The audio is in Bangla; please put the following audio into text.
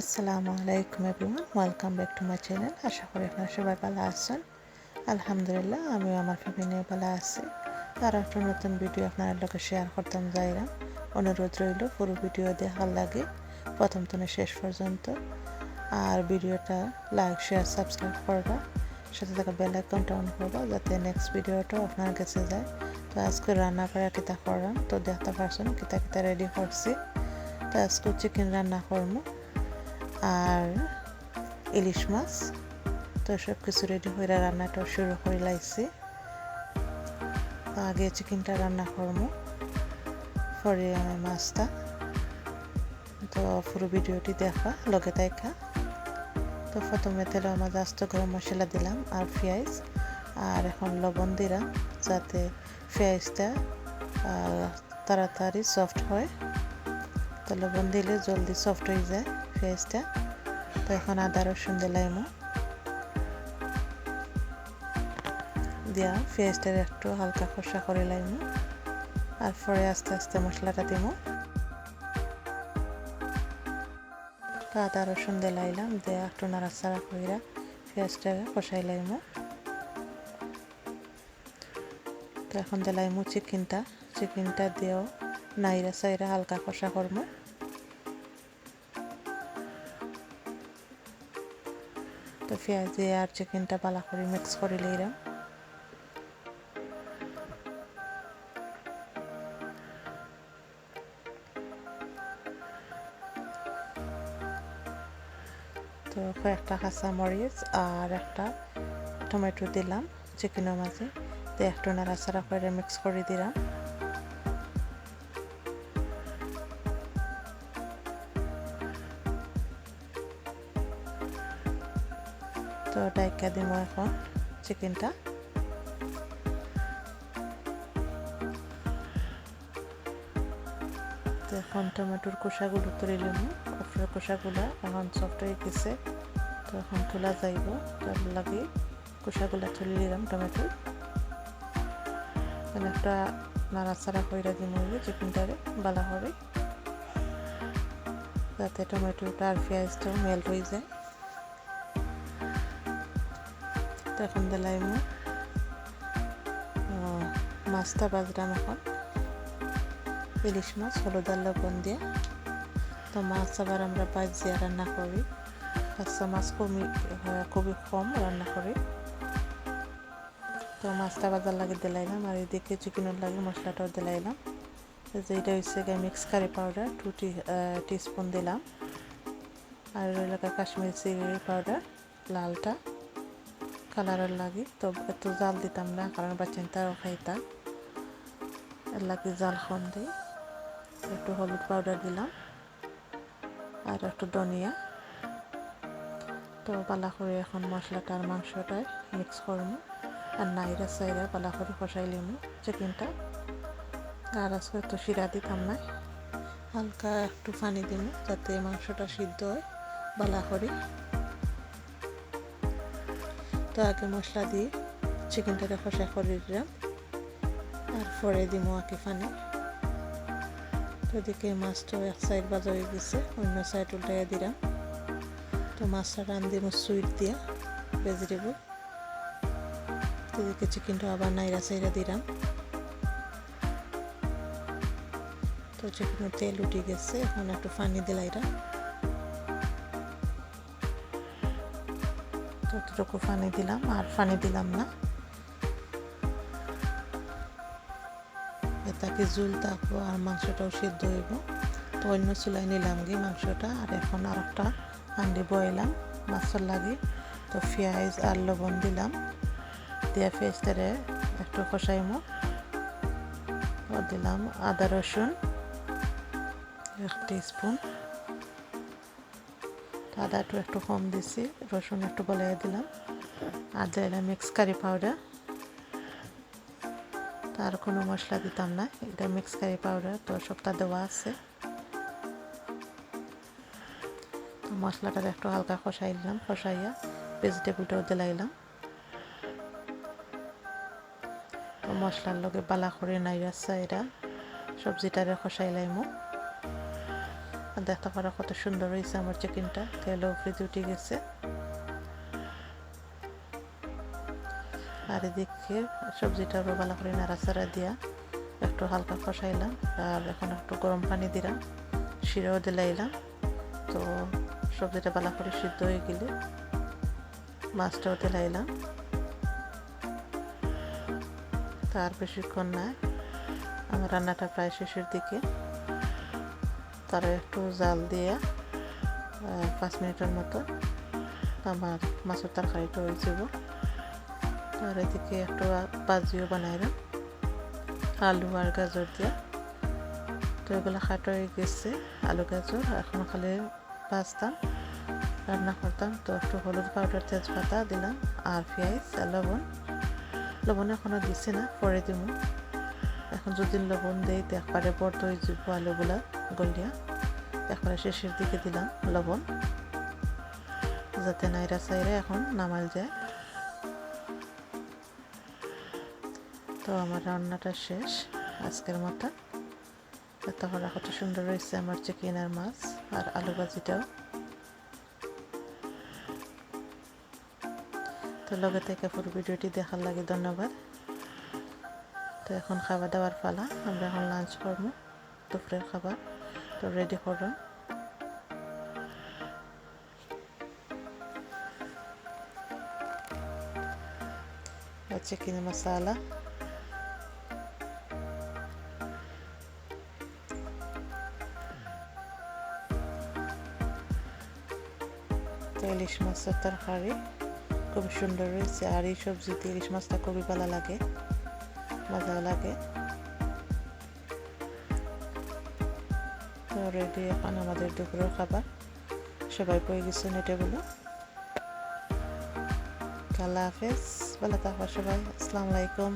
আসসালামু আলাইকুম everyone welcome back to my channel আশা করি আপনারা সবাই ভালো আছেন। আলহামদুলিল্লাহ, আমিও আমার ফ্যামিলি ভালো আছি। আর একটা নতুন ভিডিও আপনার লোকে শেয়ার করতাম, যাইরা। অনুরোধ রইল, পুরো ভিডিও দেখার লাগে। প্রথম থেকে শেষ পর্যন্ত। আর ভিডিওটা লাইক শেয়ার সাবস্ক্রাইব করবা। সাথে থাকা বেল আইকনটা অন করবা, যাতে নেক্সট ভিডিওটা আপনার কাছে যায়। তো আজকে রান্না করা কিতা করলাম, তো দেখতে পারছেন, কিতা কিতা রেডি করছি। তো আজকে চিকেন রান্না করব। আর ইলিশ মাছ। তো সব কিছু রেডি হয়ে রান্নাটা শুরু করে লাইছি। আগে চিকেনটা রান্না করব পরে আমি মাছটা। তো পুরো ভিডিওটি দেখা, লগে দেখা। তো প্রথমে তেল, আমার আস্ত গরম মশলা দিলাম আর পেঁয়াজ, আর এখন লবণ দিলাম যাতে পেঁয়াজটা তাড়াতাড়ি সফট হয়। তো লবণ দিলে জলদি সফট হয়ে যায়। পেঁয়াজটা তো এখন আদা, রসুন দিলাম দিয়া পেঁয়াজটার একটু হালকা খসা করে লাইম। পরে আস্তে আস্তে মশলাটা দিব তো আদা, রসুন দিলাইলাম দিয়ে একটু নাড়াচাড়া কইরা পেঁয়াজটাকে কষাই লাইম। তো এখন দিলাইমু চিকেনটা। চিকেনটা দিয়েও নাইরা সাইরা হালকা কষা করব তো পেঁয়াজ দিয়ে আর চিকেনটা পালা করে মিক্স করে লইলাম তো কয়েকটা কাঁচা মরিচ আর একটা টমেটো দিলাম চিকেনের মাঝে। তো একটু নাড়াচাড়া করে মিক্স করে দিলাম। তো ডাইকা দিব এখন চিকেনটা। তো এখন টমেটোর কোষাগুলো তুলে নিব। কফরের কোষাগুলো এখন সফট হয়ে গেছে। তো এখন তোলা যাইব। তার লাগে কোষাগুলো তুলে নিলাম টমেটো। একটা নাড়াচাড়া করে দিব চিকেনটারে, বালা করে যাতে টমেটোটা আর পেঁয়াজটাও মেল্ট হয়ে যায়। এখন দিলাম মাছটা বাজরাম এখন। ইলিশ মাছ, হলুদ লবণ দিয়ে। তো মাছ আবার আমরা বাজিয়ে রান্না করি। কাঁচা মাছ কমি খুবই কম রান্না করি। তো মাছটা বাজার লাগে দিলাইলাম আর এদিকে চিকেনের লাগে মশলাটাও দিলাইলাম। যে এটা হচ্ছে গিয়ে মিক্স কারি পাউডার টু টি টিস্পুন দিলাম। আর এলাকা কাশ্মীর চিলি পাউডার লালটা। কালারের লাগে, তো এত জাল দিতাম না, কারণ বাচ্চাটাও খাইতা। এর লাগে জাল দিই। একটু হলুদ পাউডার দিলাম, আর একটু ধনিয়া। তো পালা করে এখন মশলাটা আর মাংসটায় মিক্স করব আর নাইরা সাইরা পালা করে কষাই লিমু, চিকেনটা। আর আজকে একটু শিরা দিতাম না, হালকা একটু পানি দিব যাতে মাংসটা সিদ্ধ হয় বালা করে। তো আগে মশলা দিয়ে চিকেনটাকে খসা করে দিলাম। আর পরে দিব আঁকি পানি। তো এদিকে মাছটা এক সাইড বাজা হয়ে গেছে, অন্য সাইড উল্টাইয়া দিলাম। তো মাছটা রান দিব সুইট দিয়া ভেজিটেবল তো এদিকে চিকেনটা আবার নাইরা সাইরা দিলাম। তো চিকেনের তেল উঠে গেছে, এখন একটু পানি দিলাইরা ততটুকু পানি দিলাম, আর পানি দিলাম না। তাকে জুল থাকব আর মাংসটাও সিদ্ধ হইব। তো অন্য চুলাই নিলাম গিয়ে মাংসটা, আর এখন আর একটা হান্ডি বইলাম মাছের লাগে। তো পেঁয়াজ আর লবণ দিলাম। দিয়া পেঁয়াজটারে একটু কষাই কষাইমো দিলাম আদা রসুন, এক স্পুন আদাটা একটু একটু কম দিছি, রসুন একটু বলাই দিলাম। আর দিলাম মিক্স কারি পাউডার তার কোনো মশলা দিতাম না, এটা মিক্স কারি পাউডার তো সবটা দেওয়া আছে। তো মশলাটা একটু হালকা কষাই দিলাম, কষাইয়া ভেজিটেবলটাও দিলাইলাম। তো মশলার লগে বালা করে নাইরা এরা সবজিটারে কষাইলাইমো। আর দেখতে পারো কত সুন্দর হয়েছে আমার চিকেনটা তেলও উপরে উঠে গেছে। আর এদিকে সবজিটা ভালো করে নাড়াচাড়া দিয়া একটু হালকা কষাইলাম, আর এখন একটু গরম পানি দিলাম, শিরাও দিলাইলাম। তো সবজিটা ভালো করে সিদ্ধ হয়ে গেলে মাছটাও দিলাইলাম। তার বেশিক্ষণ না, আমার রান্নাটা প্রায় শেষের দিকে। তারা একটু জাল দিয়ে পাঁচ মিনিটের মতো আমার মাছের তরকারিটা হয়ে যাব আর এদিকে একটু বাজিও বানাইলাম, আলু আর গাজর দিয়ে। তো এগুলো খাটো হয়ে গেছে, আলু, গাজর, এখন খালি ভাজতাম, রান্না করতাম। তো একটু হলুদ পাউডার, তেজপাতা দিলাম আর পেঁয়াজ লবণ। লবণ এখনও দিছি না, পরে দিব এখন যদি লবণ দেই তো একবারে বড় হয়ে যাব আলুগুলা গলিয়া একবারে শেষের দিকে দিলাম লবণ। যাতে নাইরা সাইরা এখন নামাল যায়। তো আমার রান্নাটা শেষ। আজকের মতো। তাহলে কত সুন্দর রয়েছে আমার চিকেন আর মাছ আর আলু ভাজিটাও। তো লগে থেকে পুরো ভিডিওটি দেখার লাগে ধন্যবাদ। তো এখন খাবার দাবার পালা, আমরা এখন লাঞ্চ করব, দুপুরের খাবার, তো রেডি করলাম চিকেন মশালা? ইলিশ মাছের তরকারি, খুব সুন্দর রয়েছে আর এই সবজিতে ইলিশ মাছটা খুবই ভালো লাগে। মজাও লাগে। তো রেডি এখন আমাদের দুপুরের খাবার। সবাই পেয়ে গেছে নেটেগুলো আল্লাহ হাফেজ, ভালো থাকবা সবাই। আসসালামু আলাইকুম।